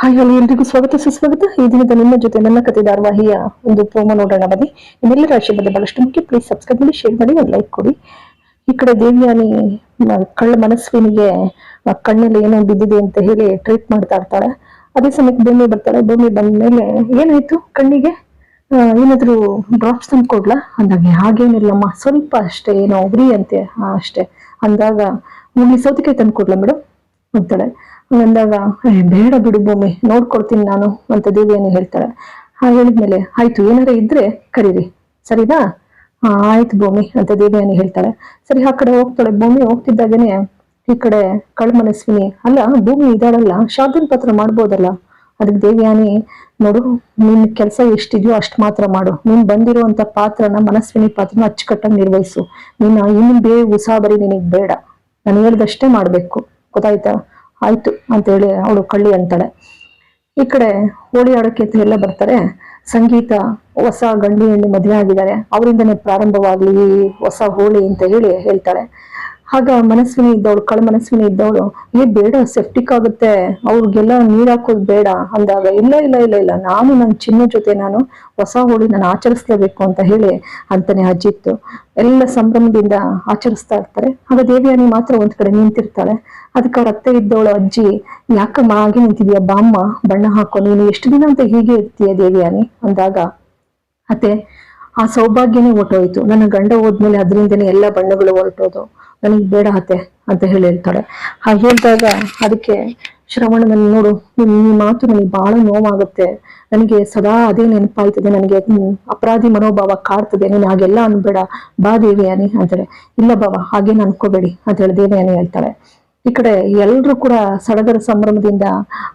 Hi, hello, ಎಲ್ರಿಗೂ ಸ್ವಾಗತ. ಸುಸ್ವಾಗತ. ಈ ದಿನದ ನಿಮ್ಮ ಜೊತೆ ನನ್ನ ಕತೆ ಧಾರವಾಹಿಯ ಒಂದು ಪ್ರೋಮೋ ನೋಡೋಣ ಬನ್ನಿ. ನಿಮ್ಮೆಲ್ಲರ ರಾಶಿ ಬಗ್ಗೆ ಬಹಳಷ್ಟು. ಮುಖ್ಯ ಪ್ಲೀಸ್ ಸಬ್ಸ್ಕ್ರೈಬ್ ಮಾಡಿ ಶೇರ್ ಮಾಡಿ, ಒಂದು ಲೈಕ್ ಕೊಡಿ. ಈ ಕಡೆ ದೇವಿಯಾನಿ ಕಳ್ಳ ಮನಸ್ವಿನಿಗೆ ಕಣ್ಣಲ್ಲಿ ಏನೋ ಬಿದ್ದಿದೆ ಅಂತ ಹೇಳಿ ಟ್ರೀಟ್ ಮಾಡ್ತಾ ಇರ್ತಾಳೆ. ಅದೇ ಸಮಯಕ್ಕೆ ಭೂಮಿ ಬರ್ತಾಳೆ. ಭೂಮಿ ಬಂದ ಮೇಲೆ ಏನಾಯ್ತು ಕಣ್ಣಿಗೆ? ಏನಾದ್ರು ಡ್ರಾಪ್ಸ್ ತಂದು ಕೊಡ್ಲಾ? ಅಂದಾಗ ಹಾಗೇನಿಲ್ಲಮ್ಮ. ಸ್ವಲ್ಪ ಅಷ್ಟೇ ಏನೋ ಉರಿ ಅಂತೆ. ಅಷ್ಟೇ. ಅಂದಾಗ, ಭೂಮಿ ಸೌತೆಕಾಯಿ ತಂದು ಕೊಡ್ಲಾ ಮೇಡಮ್ ಅಂತಾಳೆ. ಅಂದಾಗ "ಏ, ಬೇಡ ಬಿಡು ಭೂಮಿ ನೋಡ್ಕೊಳ್ತೀನಿ ನಾನು ಅಂತ ದೇವಿಯನ್ನು ಹೇಳ್ತಾಳೆ. ಹಾ ಹೇಳಿದ್ಮೇಲೆ ಆಯ್ತು ಏನಾರ ಇದ್ರೆ ಕರೀರಿ. ಸರಿನಾ? ಆಯ್ತು ಭೂಮಿ ಅಂತ ದೇವಿಯಾನಿ ಹೇಳ್ತಾಳೆ. ಸರಿ ಆ ಕಡೆ ಹೋಗ್ತಾಳೆ. ಭೂಮಿ ಹೋಗ್ತಿದ್ದಾಗೇನೆ ಈ ಕಡೆ ಕಳ್ಮನಸ್ವಿನಿ ಅಲ್ಲ ಭೂಮಿ ಇದಾಳಲ್ಲ ಶಾರ್ದನ್ ಪತ್ರ ಮಾಡ್ಬೋದಲ್ಲ? ಅದಕ್ಕೆ ದೇವಿಯಾನಿ ನೋಡು ನಿನ್ ಕೆಲಸ ಎಷ್ಟಿದೆಯೋ ಅಷ್ಟು ಮಾತ್ರ ಮಾಡು. ನೀನ್ ಬಂದಿರುವಂತ ಪಾತ್ರನ ಮನಸ್ವಿನಿ ಪಾತ್ರನ ಅಚ್ಚುಕಟ್ಟಾಗಿ ನಿರ್ವಹಿಸು. ನೀನು ಇನ್ನು ಬೇರೆ ಉಸಾಬರಿ ನಿನಗ್ ಬೇಡ. ನಾನು ಹೇಳ್ದಷ್ಟೇ ಮಾಡ್ಬೇಕು. ಗೊತ್ತಾಯ್ತಾ? ಆಯ್ತು ಅಂತ ಹೇಳಿ ಅವಳು ಕಳ್ಳಿ ಅಂತಾಳೆ. ಈ ಕಡೆ ಹೋಳಿ ಆಡೋಕೆ ಅಂತ ಎಲ್ಲ ಬರ್ತಾರೆ. ಸಂಗೀತ, ಹೊಸ ಗಂಡು ಹೆಣ್ಣು ಮದುವೆ ಆಗಿದ್ದಾರೆ. ಅವರಿಂದನೇ ಪ್ರಾರಂಭವಾಗಲಿ ಹೊಸ ಹೋಳಿ ಅಂತ ಹೇಳಿ ಹೇಳ್ತಾಳೆ. ಆಗ ಮನಸ್ವಿನಿ ಇದ್ದವಳು ಕಳ ಮನಸ್ವಿನಿ ಇದ್ದವಳು ಏ ಬೇಡ ಸೆಫ್ಟಿಕ್ ಆಗುತ್ತೆ. ಅವ್ರಿಗೆಲ್ಲ ನೀರ್ ಹಾಕೋದು ಬೇಡ ಅಂದಾಗ, ಇಲ್ಲ ಇಲ್ಲ ಇಲ್ಲ ಇಲ್ಲ, ನಾನು ನನ್ನ ಚಿನ್ನ ಜೊತೆ ನಾನು ಹೊಸ ಹೋಳಿ ನಾನು ಆಚರಿಸ್ಲೇಬೇಕು ಅಂತ ಹೇಳಿ ಅಂತಾನೆ ಅಜ್ಜಿತ್ತು ಎಲ್ಲ ಸಂಭ್ರಮದಿಂದ ಆಚರಿಸ್ತಾ ಇರ್ತಾರೆ. ಆಗ ದೇವಿಯಾನಿ ಮಾತ್ರ ಒಂದ್ ಕಡೆ ನಿಂತಿರ್ತಾಳೆ. ಅದಕ್ಕೆ ರಕ್ತ ಇದ್ದವಳು ಅಜ್ಜಿ, ಯಾಕಮ್ಮ ಹಾಗೆ ನಿಂತಿದ್ಯಾ ಬಾಮ್ಮ, ಬಣ್ಣ ಹಾಕೋ, ನೀನು ಎಷ್ಟು ದಿನ ಅಂತ ಹೀಗೆ ಇರ್ತೀಯ ದೇವಿಯಾನಿ ಅಂದಾಗ, ಅತ್ತೆ ಆ ಸೌಭಾಗ್ಯನೇ ಹೊರ್ಟೋಯ್ತು. ನನ್ನ ಗಂಡ ಹೋದ್ಮೇಲೆ ಅದರಿಂದನೇ ಎಲ್ಲ ಬಣ್ಣಗಳು ಹೊರಟೋದು. ನನಗೆ ಬೇಡ ಅತ್ತೆ ಅಂತ ಹೇಳಿ ಹೇಳ್ತಾಳೆ ಹಾಗೆ ಹೇಳ್ದಾಗ ಅದಕ್ಕೆ ಶ್ರವಣ ನೋಡು ಈ ಮಾತು ನನಗೆ ಬಹಳ ನೋವಾಗುತ್ತೆ. ನನಗೆ ಸದಾ ಅದೇ ನೆನಪಾಯ್ತದೆ. ನನಗೆ ಅಪರಾಧಿ ಮನೋಭಾವ ಕಾಡ್ತದೆ. ನೀನು ಹಾಗೆಲ್ಲ ಅನ್ಬೇಡ. ಬಾ ದೇವಿಯಾನಿ ಅಂತಾರೆ. ಇಲ್ಲ ಬಾವ ಹಾಗೇನು ಅನ್ಕೋಬೇಡಿ ಅಂತ ಹೇಳಿ ದೇವಿಯಾನಿ ಹೇಳ್ತಾಳೆ ಈ ಕಡೆ ಎಲ್ಲರೂ ಕೂಡ ಸಡಗರ ಸಂಭ್ರಮದಿಂದ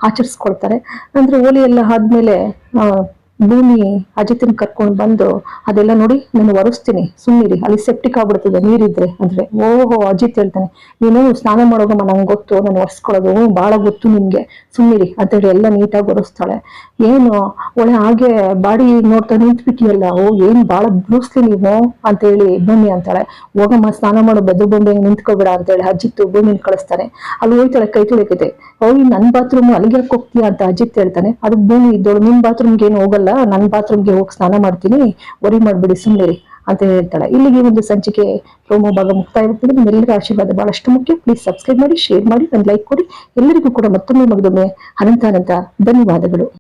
ಆಚರಿಸ್ಕೊಳ್ತಾರೆ ಅಂದ್ರೆ ಹೋಲಿ ಎಲ್ಲ ಆದ್ಮೇಲೆ ಆ, ಭೂಮಿ ಅಜಿತನ್ ಕರ್ಕೊಂಡು ಬಂದು, ಅದೆಲ್ಲ ನೋಡಿ ನಾನು ಒರೆಸ್ತೀನಿ. ಸುಮ್ಮನಿರಿ ಅಲ್ಲಿ ಸೆಪ್ಟಿಕ್ ಆಗ್ಬಿಡ್ತದೆ, ನೀರಿದ್ರೆ. ಅಂದ್ರೆ, ಓಹೋ, ಅಜಿತ್ ಹೇಳ್ತಾನೆ, ನೀನು ಸ್ನಾನ ಮಾಡೋಗಮ್ಮ ನಂಗೆ ಗೊತ್ತು, ನಾನು ಒರೆಸ್ಕೊಳ್ಳೋದು ಭಾಳ ಗೊತ್ತು ನಿಮ್ಗೆ. ಸುಮ್ಮನಿರಿ ಅಂತೇಳಿ ಎಲ್ಲ ನೀಟಾಗಿ ಒರೆಸ್ತಾಳೆ. ಏನು, ಒಳ್ಳೆ ಹಾಗೆ ಬಾಡಿ ನೋಡ್ತಾ ನಿಂತ್ಬಿಟ್ಟಿಯಲ್ಲ ಓ, ಏನ್ ಭಾಳ ಬ್ಲೂಸ್ಲಿ ನೀವು, ಅಂತೇಳಿ ಭೂಮಿ ಅಂತಾಳೆ. ಹೋಗಮ್ಮ, ಸ್ನಾನ ಮಾಡೋ, ಬೆದ್ದು ಬೊಂಬೆ ನಿಂತ್ಕೋಬೇಡ ಅಂತೇಳಿ ಅಜಿತ್ತು ಭೂಮಿನ ಕಳಿಸ್ತಾನೆ. ಅಲ್ಲಿ ಹೋಯ್ತಾಳೆ, ಕೈ ತೊಳಿಕೈತೆ ಓಯ್ ನನ್ ಬಾತ್ರೂಮ್ ಅಲ್ಲಿಗೆ ಹೋಗ್ತೀಯಾ ಅಂತ ಅಜಿತ್ ಹೇಳ್ತಾನೆ. ಅದಕ್ಕೆ ಭೂಮಿ ಇದ್ದೋಳು ನಿಮ್ ಬಾತ್ರೂಮ್ಗೆ ಏನು ಹೋಗಲ್ಲ ನನ್ನ ಬಾತ್ರೂಮ್ಗೆ ಹೋಗಿ ಸ್ನಾನ ಮಾಡ್ತೀನಿ ವರಿ ಮಾಡ್ಬಿಡಿ ಸುಮ್ಮನೆ ಅಂತ ಹೇಳ್ತಾಳೆ. ಇಲ್ಲಿಗೆ ಒಂದು ಸಂಚಿಕೆ ಪ್ರೋಮೋ ಭಾಗ ಮುಕ್ತಾಯವಾಗ್ತದೆ. ನಿಮ್ಮೆಲ್ಲರ ಆಶೀರ್ವಾದ ಬಹಳಷ್ಟು ಮುಖ್ಯ. ಪ್ಲೀಸ್ ಸಬ್ಸ್ಕ್ರೈಬ್ ಮಾಡಿ ಶೇರ್ ಮಾಡಿ, ಒಂದು ಲೈಕ್ ಕೊಡಿ. ಎಲ್ಲರಿಗೂ ಕೂಡ ಮತ್ತೊಮ್ಮೆ ಮಗದೊಮ್ಮೆ ಅನಂತ ಅನಂತ ಧನ್ಯವಾದಗಳು.